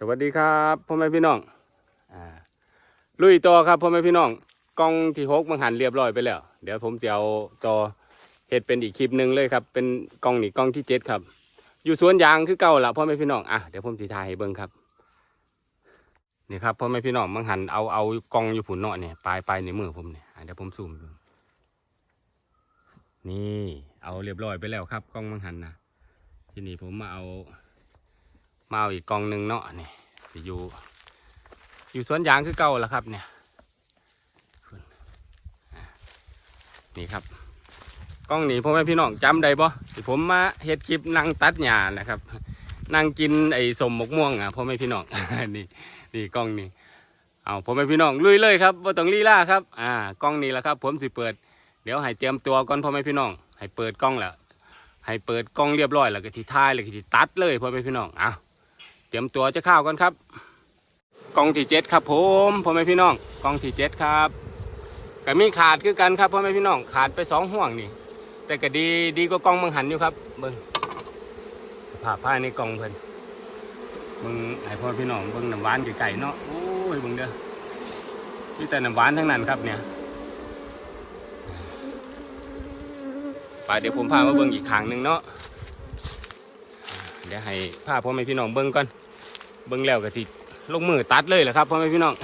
สวัสดีครับพ่อแม่พี่น้องอ่าลุยต่อครับพ่อแม่พี่น้องกล้องที่หกมันหันเรียบร้อยไปแล้ว เดี๋ยวผมจะเอาต่อเฮ็ดเป็นอีกคลิปหนึ่งเลยครับ เป็นกล้องนี่กล้องที่เจ็ดครับ อยู่สวนยางคือเก่าละพ่อแม่พี่น้องอะเดี๋ยวผมสีทายให้เบิ่งครับนี่ครับพ่อแม่พี่น้องมันหันเอาเอากล้องอยู่ผุนเนาะเนี่ยปลายปลายในมือผมเนี่ยเดี๋ยวผมซูมดูนี่เอาเรียบร้อยไปแล้วครับกล้องมันหันนะทีนี้ผมมาเอา มาอีกกองหนึ่งเนาะนี่อยู่ อยู่สวนยางคือเก่าแล้วครับเนี่ยนี่ครับกล้องนี้พ่อแม่พี่น้องจำได้บ่ที่ผมมาเฮ็ดคลิปนั่งตัดหญ้านะครับ นั่งกินไอ้สมมกม่วงอะพ่อแม่พี่น้องนี่นี่กล้องนี้เอาพ่อแม่พี่น้องลุยเลยครับว่าต้องลีล่าครับอ่ากล้องนี้แหละครับ ผมสิเปิด เดี๋ยวให้เตรียมตัวก่อนพ่อแม่พี่น้อง ให้เปิดกล้องแล้วให้เปิดกล้องเรียบร้อยแล้วก็ที่ท้ายแล้วก็ที่ตัดเลยพ่อแม่พี่น้องเอา เตรียมตัวจะเข้าวกันครับกองที่เจ็ดครับผมพ่อแม่พี่น้องกองที่เจ็ดครับก็มีขาดคือกันครับพ่อแม่พี่น้องขาดไปสองห่วงนี่ แต่ก็ดีดีกว่ากองมังหันอยู่ครับเบิ้งสภาพภายในกองเพิ่นเบิ้งให้พ่อพี่น้องเบิ้งน้ำหวานไก่เนาะโอ้ยเบิ้งเด้อมีแต่น้ำหวานทั้งนั้นครับเนี่ยไปเดี๋ยวผมพามาเบิ้งอีกครั้งหนึ่งเนาะเดี๋ยวให้พาพ่อแม่พี่น้องเบิ้งก่อน เบิ้งแล้วก็สิลงมือตัดเลยแหละครับพ่อแม่พี่น้อง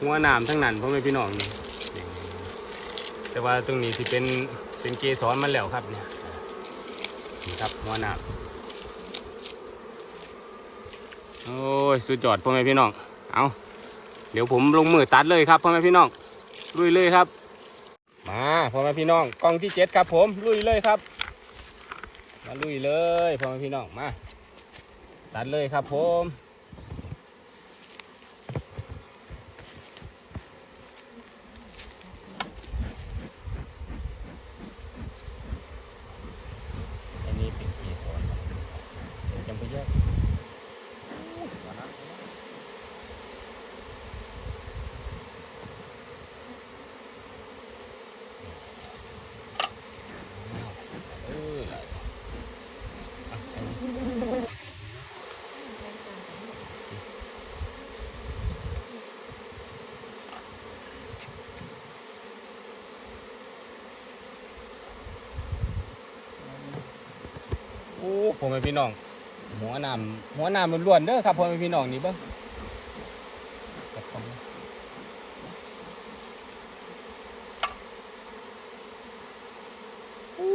หัวหนามทั้งนั้นพ่อแม่พี่น้องนี่แต่ว่าตรงนี้สิเป็นเป็นเกสรมันแล้วครับเนี่ยนี่ครับหัวหนามโอ้ยสุดยอดพ่อแม่พี่น้องเอาเดี๋ยวผมลงมือตัดเลยครับพ่อแม่พี่น้องลุยเลยครับ มาพ่อแม่พี่น้องกองที่เจ็ดครับผมลุยเลยครับ มาลุยเลยพ่อแม่พี่น้องมา ตัดเลยครับผมอันนี้เป็นเกสรครับเดี๋ยวจำไปแยกเออได้อะอันนี้ โอ้ผมเป็นพี่น้อง หัวน้ำหัวน้ำล้วนๆเด้อครับผมเป็นพี่น้องนี่เบิ้งจับของอู้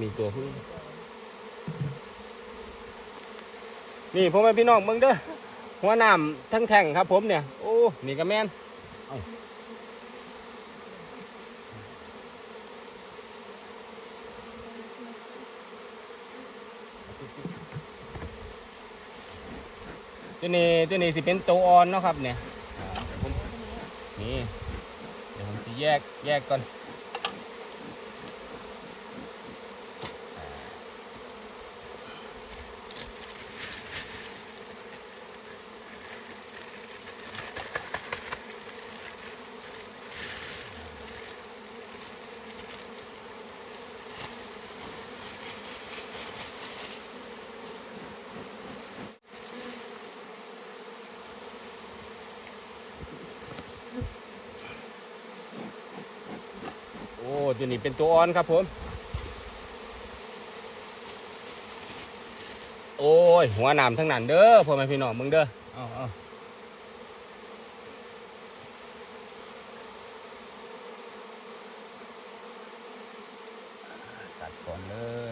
มีตัวพึ่ง นี่พ่อแม่พี่น้องเบิ่งเด้อหัวน้ำทั้งแท่งครับ ผมเนี่ยโอ้นี่ก็แม่นเอ้าตัวนี้ตัวนี้สิเป็นโตอ่อนเนาะครับเนี่ยนี่เดี๋ยวผมจะแยกแยกก่อน ตัวนี้เป็นตัวอ่อนครับผม โอ้ย หัวหนามทั้งนั้นเด้อพ่อแม่พี่น้องมึงเด้อเอาเอาตัดก่อนเลย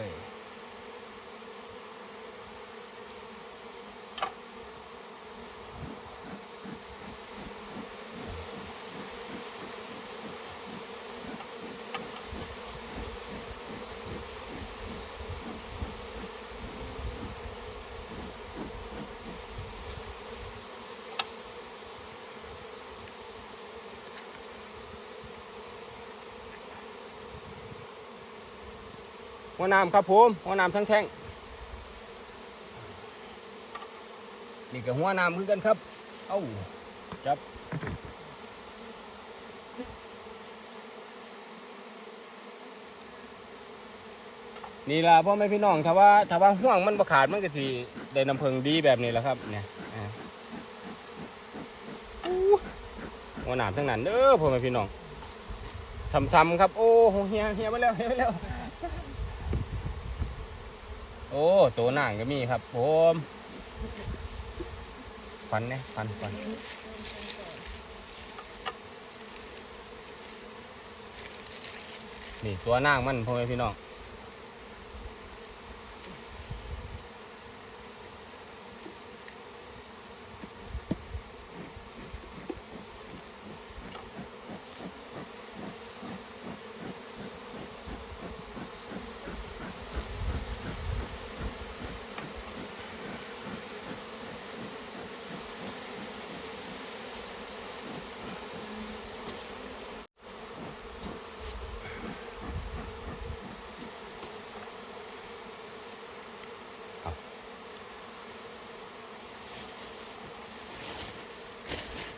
หัวนามครับผมหัวนามทั้งแท่งนี่ก็หัวน้ำคือกันครับ เอ้าจับนี่ล่ะพ่อแม่พี่น้องถ้าว่าถ้าว่าห่วงมันประขาดมันก็สิได้น้ำเพิงดีแบบนี้แหละครับ เนี่ยหัวหนามทั้งนั้นเด้อพ่อแม่พี่น้องซ้ำๆครับ โอ้โหเฮียเฮียมาแล้วเฮียมาแล้ว โอ้ตัวหนังก็มีครับผมฟันเนี่ยฟันฟันนี่ตัวหนางมันพ่อแม่พี่น้อง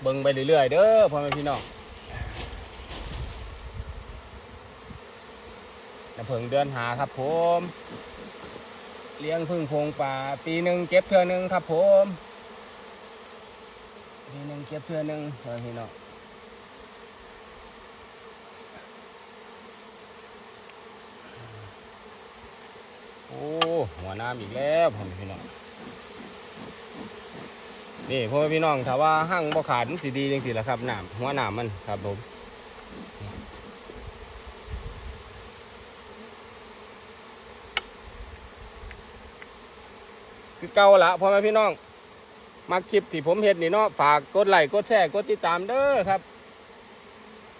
เบิ่งไปเรื่อยๆเด้อพ่อแม่พี่น้องน้ำเพิงเดือนหาครับผม เลี้ยงพึ่งพงป่า ปีหนึ่งเก็บเทือหนึ่งครับผมปีหนึ่งเก็บเทือหนึ่งพ่อแม่พี่น้องโอ้หัวน้ำอีกแล้วพ่อแม่พี่น้อง นี่พ่อแม่พี่น้องถ้าว่าหั่งบ่ขาดมันสิดีจังสิล่ะครับน้ำหัวน้ำมันครับผมคือเก่าละพ่อแม่พี่น้อง มาคลิปที่ผมเห็นนี่เนาะฝากกดไลค์กดแชร์กดติดตามเด้อครับ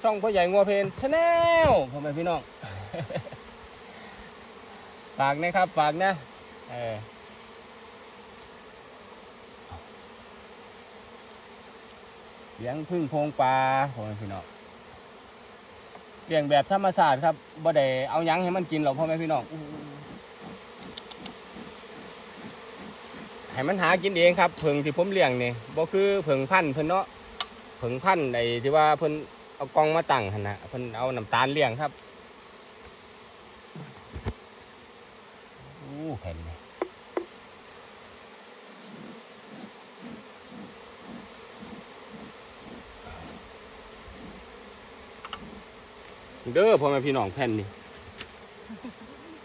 ช่องพ่อใหญ่งัวเพนชาแนลพ่อแม่พี่น้อง ฝากนะครับฝากนะเออ เลี้ยงพึ่งโพงปลาพ่อแม่พี่น้องเลี้ยงแบบธรรมชาสติครับบ่ได้เอายั้งให้มันกินหรอกพ่อแม่พี่น้องให้มันหากินเองครับผึ่งที่ผมเลี้ยงนี่บ่คือผึ่งพันเพิ่นเนาะผึ่งพันในที่ว่าเพิ่นเอากองมาตั้งหั่นนะเพิ่นเอาน้ำตาลเลี้ยงครับอู้แผ่นนี่ เด้อพ่อแม่พี่น้องแผ่นนี่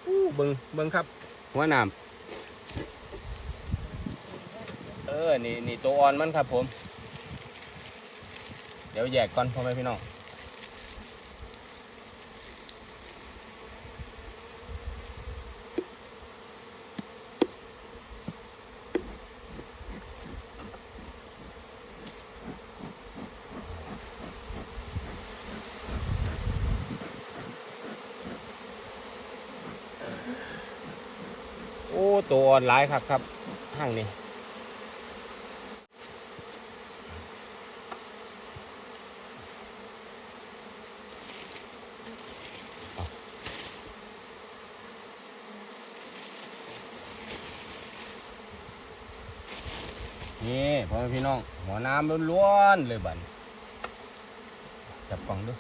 อู้เบิงเบิงครับ หัวหนามเออ นี่นี่ตัวอ่อนมันครับผม เดี๋ยวแยกก่อนพ่อแม่พี่น้อง โอ้ตัวอ่อนหลายครับครับห้างนี่นี่พ่อพี่น้องหัวน้ำล้วนๆเลยบันจับกล่องดู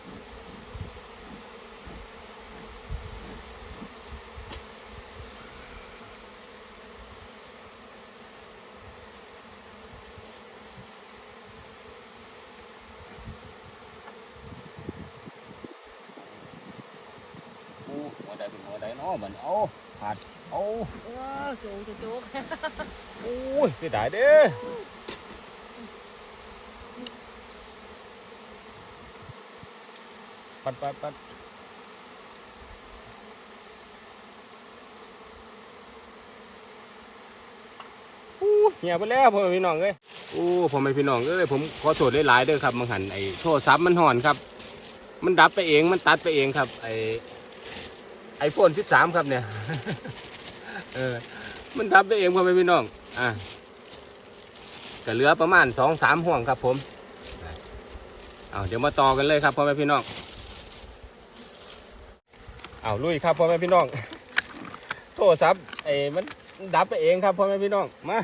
อู้หัวใดเป็นหัวใดเนาะ มันเอาขาดเอาโอ้จูกจูกโอ้ยเสียดายเด้อปัดปัดปัดอู้เหี่ยไปแล้วพ่อแม่พี่น้องเอ้ยโอ้พ่อแม่พี่น้องเอ้ยผมขอโทษหลายๆเด้อครับมังหันไอ้โทรศัพท์มันห่อนครับ มันดับไปเองมันตัดไปเองครับไอ้ ไอโฟน13 ครับเนี่ย เออ มันดับไปเองพ่อแม่พี่น้อง อะก็เหลือประมาณสองสามห่วงครับผม เอาเดี๋ยวมาต่อกันเลยครับพ่อแม่พี่น้อง เอาลุยครับพ่อแม่พี่น้อง โทรศัพท์ไอ้มันดับไปเองครับพ่อแม่พี่น้อง มา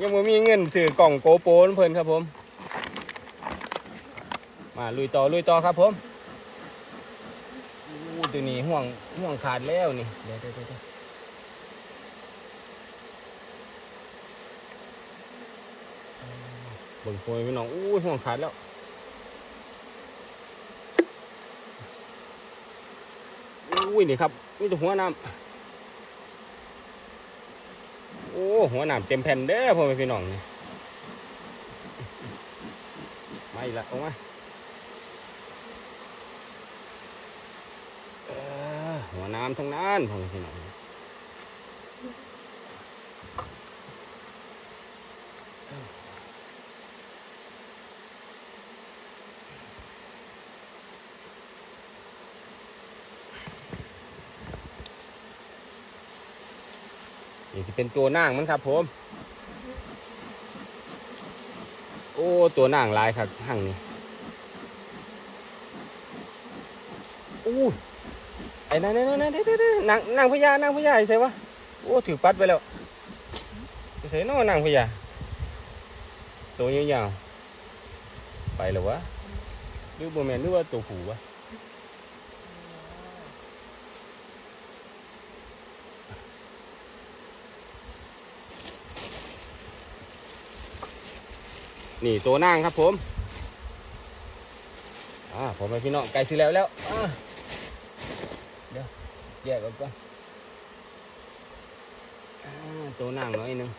ยังไม่มีเงินซื้อกล่องโกโปรนเพิ่นครับผม มาลุยต่อลุยต่อครับผม ตัวนี้ห่วงห่วงขาดแล้วนี่เดี๋ยวเดี๋ยวเดี๋ยวเด้บิ่งโพยพี่น้องอู้ห่วงขาดแล้วอุ้ยนี่ครับนี่ตัวหัวน้ำโอ้หัวน้ำเต็มแผ่นเด้อพ่อแม่พี่น้องนี่มาอีกและออกมาเออหัว น้ำทั้งนั้นพ่อแม่พี่น้องนี่เป็นตัวนั่งมันครับผม โอ้ ตัวนั่งลายครับหั่งนี่อู้ไอ้ นั่นนั่นนั่นเด้เด้เด้นางนางพญานางพญาใช่ปะโอ้ถือปัดไปแล้วใส่น้อนางพญาตัวยาวๆไปแล้ววะหรือบ่แมนหรือว่าตัวผูวะนี่ตัวนั่งครับผมอ่าผมไปพี่น้องไก่สิแล้วแล้วอ่าเดี๋ยว แยกออกก่อนตัวนั่งน้อยหนึง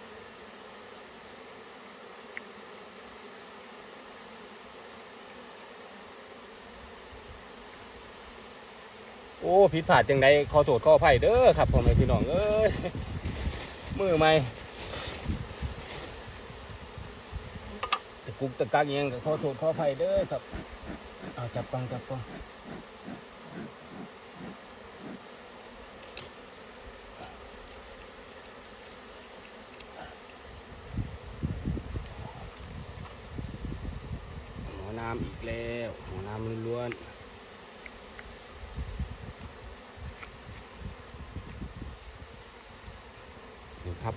โอ้ผิดพลาดจังไดขอโทษขออภัยเด้อครับผมไปพี่น้องเอ้ยมือใหม่ตะกุกตะกักยังขอโทษขออภัยเด้อครับเอาจับกล้องจับกล้องหัวน้ำอีกแล้วหัวน้ำล้วนๆนี่ครับ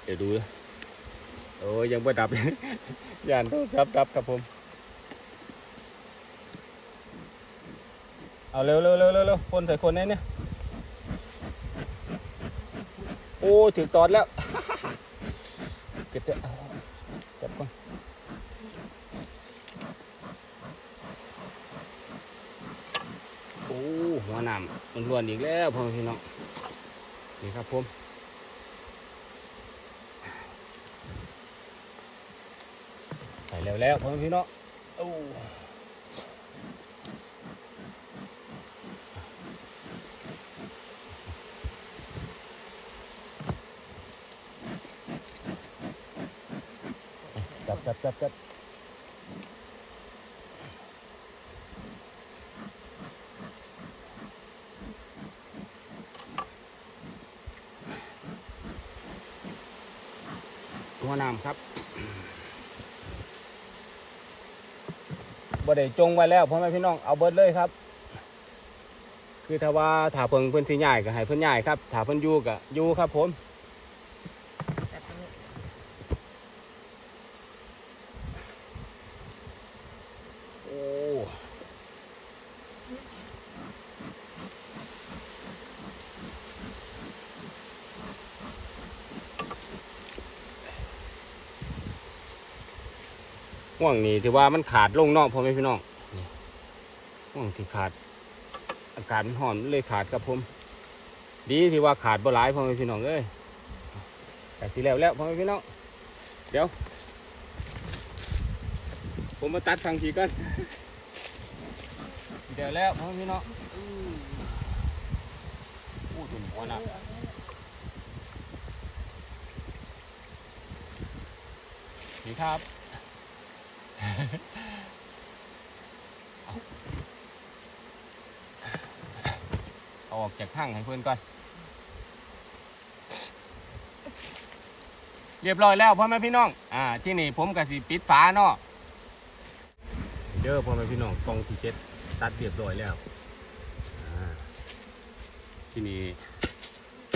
เดี๋ยวดูนะโอ้ยยังไม่ดับยานโทรศัพท์ดับครับผม เอาเร็วเร็วเร็วเร็วคนใส่คนไหนเนี่ย โอ้ถึงตอดแล้ว เก็บเถอะเอาจับก่อนโอ้หัวหนามมันล้วนอีกแล้วพ่อพี่น้อง นี่ครับผม ใส่ แล้วแล้วพ่อแม่พี่น้องจับจับจับจับหัวน้ำครับ บ่ได้จงไว้แล้วพ่อแม่พี่น้องเอาเบิดเลยครับ คือถ้าว่าถ้าเพิ่นเพิ่นสิใหญ่ก็ให้เพิ่นใหญ่ครับถ้าเพิ่นอยู่ก็อยู่ครับผม จับตรงนี้ โอ้ ห่วงนี้ถือว่ามันขาดลงนอกพ่อแม่พี่น้องนี่ห่วงที่ขาด อากาศมันร้อนเลยขาดครับผม ดีที่ว่าขาดบ่หลายพ่อแม่พี่น้องเอ้ยแต่สิแล้วแล้วพ่อแม่พี่น้องเดี๋ยว ผมมาตัดฟังทีก่อนเดี๋ยวแล้วพ่อแม่พี่น้องอู้อู้ถุนหัวหนักนี่ครับ เอาออกจากข้างให้เพื่อนก่อน เรียบร้อยแล้วพ่อแม่พี่น้อง อ่า ที่นี่ผมกับสิปิดฝาเนาะเด้อพ่อแม่พี่น้องกองที่เจ็ดตัดเรียบร้อยแล้วที่นี่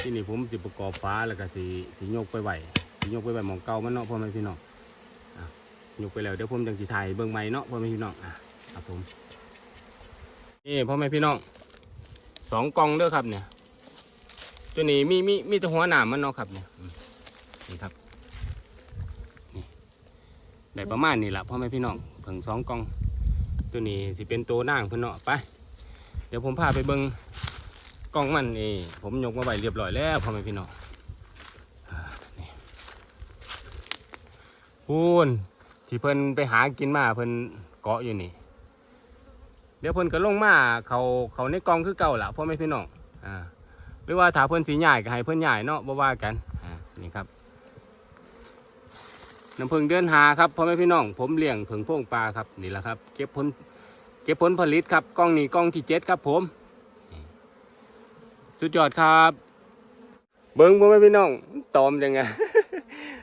ที่นี่ผมจะประกอบฟ้าแล้วก็สิสิยกไปไหวสิยกไปไหวหมองเก่ามันเนาะพ่อแม่พี่น้อง ยกไปแล้วเดี๋ยวผมจังสิถ่ายเบิ่งใหม่เนาะพ่อแม่พี่น้องอะครับผมนี่พ่อแม่พี่น้องสองกองเด้อครับเนี่ย ตัวนี้มีมีมีแต่หัวหนามมันเนาะครับเนี่ยนี่ครับนี่ได้ประมาณนี้แหละพ่อแม่พี่น้องเพิ่งสองกอง ตัวนี้สิเป็นตัวนั่งเพิ่นเนาะไป เดี๋ยวผมพาไปเบิ่งกองมันนี่ผมยกมาไว้เรียบร้อยแล้วพ่อแม่พี่น้องอ่านี่พูน ที่เพิ่นไปหากินมาเพิ่นเกาะอยู่นี่ เดี๋ยวเพิ่นก็ลงมาเขาเขาในกล่องคือเก่าละพ่อแม่พี่น้องอ่าหรือว่าถ้าเพิ่นสีใหญ่ก็ให้เพิ่นใหญ่เนาะบ่ว่ากันอ่านี่ครับน้ำผึ้งเดือนหาครับพ่อแม่พี่น้อง ผมเลี้ยงผึ้งพ่งปลาครับนี่แหละครับเก็บผลเก็บผลผลิตครับกล้องนี้กล้องที่เจ็ดครับ ผม สุดยอดครับ เบิ้งพ่อแม่พี่น้องตอมจังไง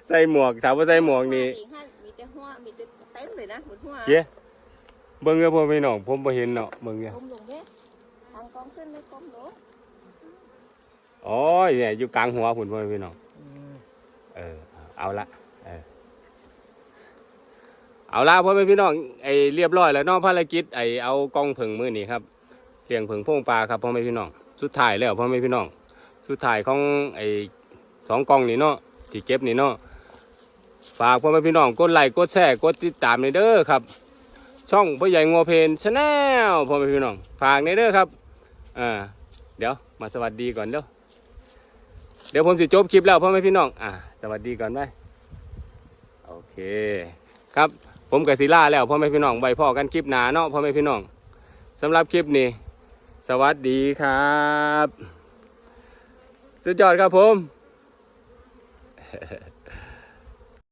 ใส่หมวกถามว่าใส่หมวกนี่ มีให้มีแต่หัวมีแต่ เต็มเลยนะหมดหัวเจ๊เบิ้งเด้อพ่อแม่พี่น้องผมบ่เห็นเนาะเบิ้งเนี่ยก้มลงเด้ทางกองขึ้นเลยก้มลงอ๋อเนี่ยอยู่กลางหัวพุ่นพ่อแม่พี่น้องเออเอาละเออเอาละพ่อแม่พี่น้องไอเรียบร้อยแล้วเนอกภารกิจไอเอากล้องผึ่งมือนี่ครับเลี้ยงผึ่งโพ่งปลาครับพ่อแม่พี่น้องสุดท้ายแล้วพ่อแม่พี่น้องสุดท้ายของไอสองกล้องนี่เนาะที่เก็บนี่เนาะ ฝากพ่อแม่พี่น้องกดไลค์กดแชร์กดติดตามในเด้อครับ ช่องพ่อใหญ่งัวเพนชาแนลพ่อแม่พี่น้องฝากในเด้อครับอ่าเดี๋ยวมาสวัสดีก่อนเด้อเดี๋ยวผมสิจบคลิปแล้วพ่อแม่พี่น้องอ่าสวัสดีก่อนไหมโอเค ครับผมกับศิลาแล้วพ่อแม่พี่น้องไว้พ่อกันคลิปหนาเนาะพ่อแม่พี่น้องสำหรับคลิปนี้ สวัสดีครับ สุดยอดครับผม